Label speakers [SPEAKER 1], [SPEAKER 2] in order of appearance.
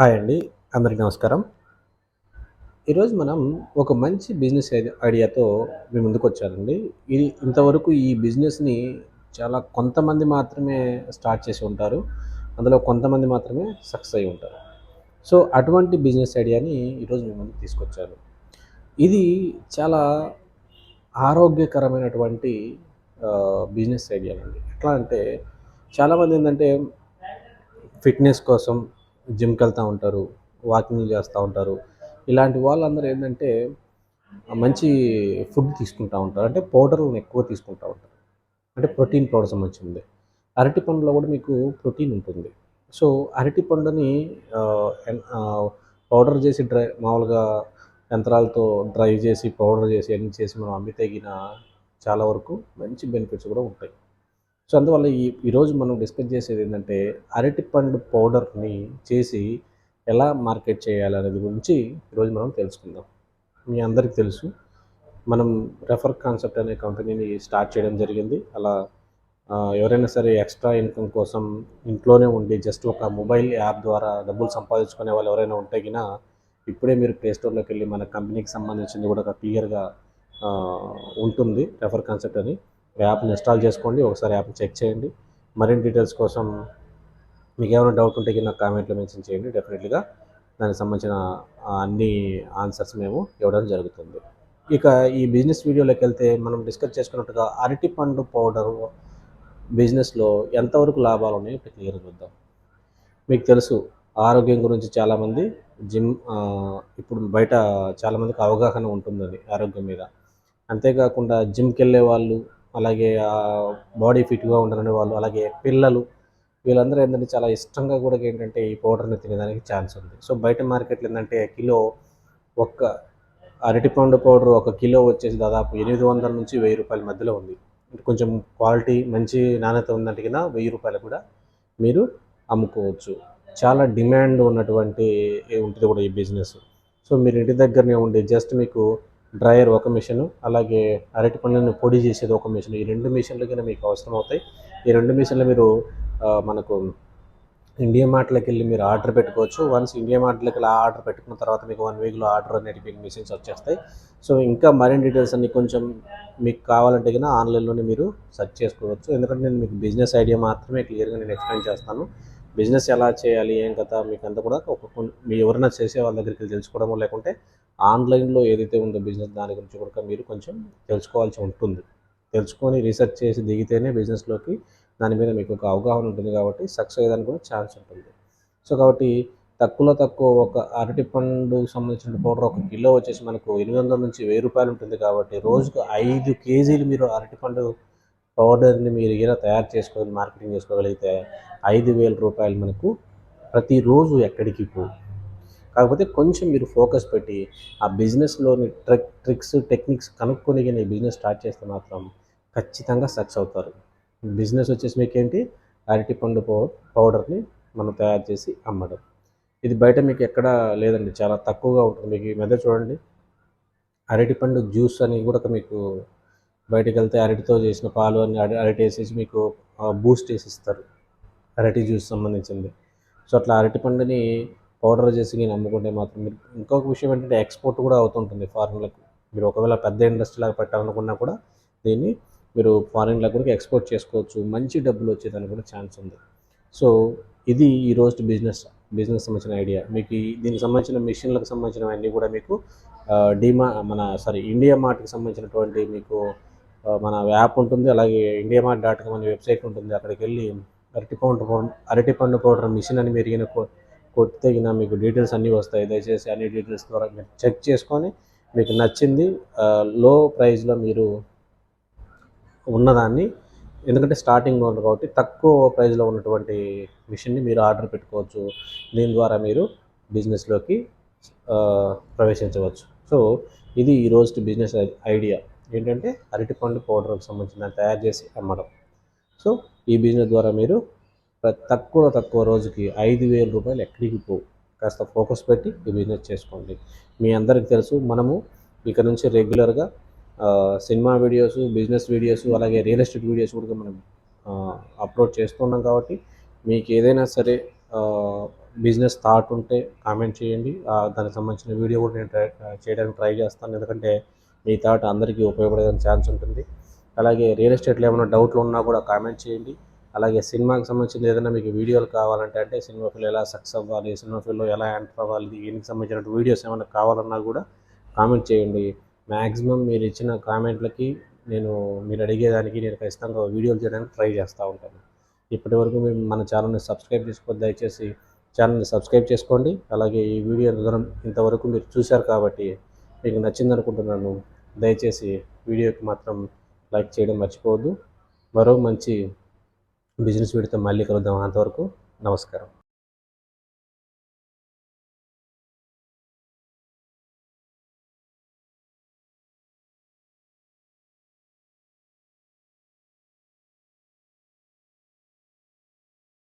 [SPEAKER 1] Hi అండి అందరికీ నమస్కారం. ఈరోజు మనం ఒక మంచి బిజినెస్ ఐడి- ఐడియాతో మీ ముందుకు వచ్చారండి ఇది ఇంతవరకు ఈ బిజినెస్ని చాలా కొంతమంది మాత్రమే స్టార్ట్ చేసి ఉంటారు. అందులో కొంతమంది మాత్రమే సక్సెస్ అయి ఉంటారు. సో అటువంటి బిజినెస్ ఐడియాని ఈరోజు మీ ముందుకు తీసుకొచ్చారు ఇది చాలా ఆరోగ్యకరమైనటువంటి బిజినెస్ ఐడియా అండి ఎట్లా అంటే చాలామంది ఏంటంటే ఫిట్నెస్ కోసం జిమ్కి వెళ్తూ ఉంటారు వాకింగ్ చేస్తూ ఉంటారు. ఇలాంటి వాళ్ళందరూ ఏంటంటే మంచి ఫుడ్ తీసుకుంటూ ఉంటారు. అంటే పౌడర్లను ఎక్కువ తీసుకుంటూ ఉంటారు. అంటే ప్రోటీన్ పౌడర్ సంబంధించింది. అరటి పండులో కూడా మీకు ప్రోటీన్ ఉంటుంది. సో అరటి పండుని పౌడర్ చేసి డ్రై మామూలుగా యంత్రాలతో డ్రై చేసి పౌడర్ చేసి అన్ని చేసి మనం అమ్మితే తగిన చాలా వరకు మంచి బెనిఫిట్స్ కూడా ఉంటాయి. సో అందువల్ల ఈ ఈరోజు మనం డిస్కస్ చేసేది ఏంటంటే అరటిపండు పౌడర్ని చేసి ఎలా మార్కెట్ చేయాలి అనేది గురించి ఈరోజు మనం తెలుసుకుందాం. మీ అందరికీ తెలుసు. మనం రెఫర్ కాన్సెప్ట్ అనే కంపెనీని స్టార్ట్ చేయడం జరిగింది. అలా ఎవరైనా సరే ఎక్స్ట్రా ఇన్కమ్ కోసం ఇంట్లోనే ఉండి జస్ట్ ఒక మొబైల్ యాప్ ద్వారా డబ్బులు సంపాదించుకునే వాళ్ళు ఎవరైనా ఉంటే గిన ఇప్పుడే మీరు ప్లే స్టోర్లోకి వెళ్ళి మన కంపెనీకి సంబంధించింది కూడా ఒక క్లియర్గా ఉంటుంది రెఫర్ కాన్సెప్ట్ అని. యాప్ని ఇన్స్టాల్ చేసుకోండి ఒకసారి యాప్ని చెక్ చేయండి. మరిన్ని డీటెయిల్స్ కోసం మీకు ఏమైనా డౌట్ ఉంటే కింద కామెంట్లో మెన్షన్ చేయండి. డెఫినెట్లీగా దానికి సంబంధించిన అన్ని ఆన్సర్స్ మేము ఇవ్వడం జరుగుతుంది. ఇక ఈ బిజినెస్ వీడియోలోకి వెళ్తే మనం డిస్కస్ చేసుకున్నట్టుగా అరటి పండు పౌడర్ బిజినెస్లో ఎంతవరకు లాభాలు ఉన్నాయో క్లియర్ చూద్దాం. మీకు తెలుసు ఆరోగ్యం గురించి చాలామంది జిమ్ ఇప్పుడు బయట చాలామందికి అవగాహన ఉంటుందని ఆరోగ్యం మీద. అంతేకాకుండా జిమ్కి వెళ్ళే వాళ్ళు అలాగే బాడీ ఫిట్గా ఉండాలని వాళ్ళు అలాగే పిల్లలు వీళ్ళందరూ ఏంటంటే చాలా ఇష్టంగా కూడా ఏంటంటే ఈ పౌడర్ని తినేదానికి ఛాన్స్ ఉంది. సో బయట మార్కెట్లో ఏంటంటే కిలో ఒక్క అరటిపండు పౌడర్ ఒక కిలో వచ్చేసి దాదాపు ఎనిమిది వందల నుంచి వెయ్యి రూపాయల మధ్యలో ఉంది. కొంచెం క్వాలిటీ మంచి నాణ్యత ఉందంటే కింద వెయ్యి రూపాయలు కూడా మీరు అమ్ముకోవచ్చు. చాలా డిమాండ్ ఉన్నటువంటి ఉంటుంది కూడా ఈ బిజినెస్ సో మీరు ఇంటి దగ్గరనే ఉండి జస్ట్ మీకు డ్రయర్ ఒక మిషన్ అలాగే అరటి పొడి చేసేది ఒక మిషన్. ఈ రెండు మిషన్లు కింద మీకు అవసరం అవుతాయి ఈ రెండు మిషన్లు మీరు మనకు ఇండియా మార్ట్లోకి వెళ్ళి మీరు ఆర్డర్ పెట్టుకోవచ్చు. వన్స్ ఇండియా మార్ట్లోకి వెళ్ళి ఆర్డర్ పెట్టుకున్న తర్వాత మీకు వన్ వీక్లో ఆర్డర్ అనేది మీకు మిషన్స్ వచ్చేస్తాయి. సో ఇంకా మరిన్ని డీటెయిల్స్ అన్ని కొంచెం మీకు కావాలంటే కన్నా ఆన్లైన్లోనే మీరు సెర్చ్ చేసుకోవచ్చు. ఎందుకంటే నేను మీకు బిజినెస్ ఐడియా మాత్రమే క్లియర్గా నేను ఎక్స్ప్లెయిన్ చేస్తాను. బిజినెస్ ఎలా చేయాలి ఏం కదా మీకు అంతా కూడా ఒక కొన్ని- మీ ఎవరైనా చేసే వాళ్ళ దగ్గరికి వెళ్ళి తెలుసుకోవడమో లేకుంటే ఆన్లైన్లో ఏదైతే ఉందో బిజినెస్ దాని గురించి కూడా మీరు కొంచెం తెలుసుకోవాల్సి ఉంటుంది. తెలుసుకొని రీసెర్చ్ చేసి దిగితేనే బిజినెస్లోకి దాని మీద మీకు ఒక అవగాహన ఉంటుంది కాబట్టి సక్సెస్ అయ్యేదానికి కూడా ఛాన్స్ ఉంటుంది. సో కాబట్టి తక్కువలో తక్కువ ఒక అరటి పండు సంబంధించిన పౌడర్ ఒక కిలో వచ్చేసి మనకు ఎనిమిది వందల నుంచి వెయ్యి రూపాయలు ఉంటుంది కాబట్టి రోజుకు ఐదు కేజీలు మీరు అరటిపండు పౌడర్ని మీరు ఏదైనా తయారు చేసుకోగలి మార్కెటింగ్ చేసుకోగలిగితే ఐదు వేల రూపాయలు మనకు ప్రతిరోజు ఎక్కడికి పో. కాకపోతే కొంచెం మీరు ఫోకస్ పెట్టి ఆ బిజినెస్లోని ట్రిక్ ట్రిక్స్ టెక్నిక్స్ కనుక్కొని కానీ బిజినెస్ స్టార్ట్ చేస్తే మాత్రం ఖచ్చితంగా సక్సెస్ అవుతారు. బిజినెస్ వచ్చేసి మీకు ఏంటి అరటిపండు పౌ పౌడర్ని మనం తయారు చేసి అమ్మడం. ఇది బయట మీకు ఎక్కడ లేదండి చాలా తక్కువగా ఉంటుంది. మీకు మెదడు చూడండి. అరటిపండు జ్యూస్ అని కూడా మీకు బయటకు వెళ్తే అరటితో చేసిన పాలు అని అరటి వేసేసి మీకు బూస్ట్ వేసి ఇస్తారు అరటి జ్యూస్ సంబంధించింది. సో అట్లా అరటిపండుని పౌడర్ చేసి నేను అమ్ముకుంటే మాత్రం మీరు ఇంకొక విషయం ఏంటంటే ఎక్స్పోర్ట్ కూడా అవుతుంటుంది ఫారిన్లకు. మీరు ఒకవేళ పెద్ద ఇండస్ట్రీ లాగా పెట్టాలనుకున్నా కూడా దీన్ని మీరు ఫారిన్లకు కూడా ఎక్స్పోర్ట్ చేసుకోవచ్చు. మంచి డబ్బులు వచ్చేదానికి కూడా ఛాన్స్ ఉంది. సో ఇది ఈ రోజు బిజినెస్ బిజినెస్ సంబంధించిన ఐడియా. మీకు దీనికి సంబంధించిన మిషన్లకు సంబంధించినవన్నీ కూడా మీకు డీమా డిమా మన సారీ ఇండియా మార్ట్కి సంబంధించినటువంటి మీకు మన యాప్ ఉంటుంది అలాగే ఇండియా మార్ట్ డాట్ కామ్ అనే వెబ్సైట్ ఉంటుంది. అక్కడికి వెళ్ళి అరటి పండు పౌడర్ అరటి పండు పౌడర్ మిషన్ అని మీరు ఈయన కొ- మీకు డీటెయిల్స్ అన్నీ వస్తాయి. దయచేసి అన్ని డీటెయిల్స్ ద్వారా మీరు చెక్ చేసుకొని మీకు నచ్చింది లో ప్రైస్లో మీరు ఉన్నదాన్ని ఎందుకంటే స్టార్టింగ్లో ఉంది కాబట్టి తక్కువ ప్రైస్లో ఉన్నటువంటి మిషన్ని మీరు ఆర్డర్ పెట్టుకోవచ్చు. దీని ద్వారా మీరు బిజినెస్లోకి ప్రవేశించవచ్చు. సో ఇది ఈ రోజు బిజినెస్ ఐడియా. ఏంటంటే అరటిపండు పౌడర్కి సంబంధించిన తయారు చేసి అమ్మడం. సో ఈ బిజినెస్ ద్వారా మీరు తక్కువ తక్కువ రోజుకి ఐదు వేల రూపాయలు ఎక్కడికి పోవు కాస్త ఫోకస్ పెట్టి ఈ బిజినెస్ చేసుకోండి. మీ అందరికీ తెలుసు మనము ఇక నుంచి రెగ్యులర్గా సినిమా వీడియోస్ బిజినెస్ వీడియోస్ అలాగే రియల్ ఎస్టేట్ వీడియోస్ కూడా మనం అప్లోడ్ చేస్తున్నాం కాబట్టి మీకు ఏదైనా సరే బిజినెస్ థాట్ ఉంటే కామెంట్ చేయండి. దానికి సంబంధించిన వీడియో కూడా నేను ట్రై చేయడానికి ట్రై చేస్తాను. ఎందుకంటే మీ థాట్ అందరికీ ఉపయోగపడే ఛాన్స్ ఉంటుంది. అలాగే రియల్ ఎస్టేట్లో ఏమైనా డౌట్లు ఉన్నా కూడా కామెంట్ చేయండి. అలాగే సినిమాకి సంబంధించిన ఏదైనా మీకు వీడియోలు కావాలంటే అంటే సినిమా ఫీల్ ఎలా సక్సెస్ అవ్వాలి సినిమా ఫీల్డ్లో ఎలా ఎంటర్ అవ్వాలి దీనికి సంబంధించిన వీడియోస్ ఏమైనా కావాలన్నా కూడా కామెంట్ చేయండి. మ్యాక్సిమం మీరు ఇచ్చిన కామెంట్లకి నేను మీరు అడిగేదానికి నేను ఖచ్చితంగా వీడియోలు చేయడానికి ట్రై చేస్తూ ఉంటాను. ఇప్పటి వరకు మేము మన ఛానల్ని సబ్స్క్రైబ్ చేసుకోవద్దు దయచేసి ఛానల్ని సబ్స్క్రైబ్ చేసుకోండి. అలాగే ఈ వీడియో ఇంతవరకు మీరు చూశారు కాబట్టి మీకు నచ్చింది అనుకుంటున్నాను దయచేసి వీడియోకి మాత్రం లైక్ చేయడం మర్చిపోవద్దు. మరో మంచి బిజినెస్ వీడితో మళ్ళీ కలుద్దాం. అంతవరకు నమస్కారం.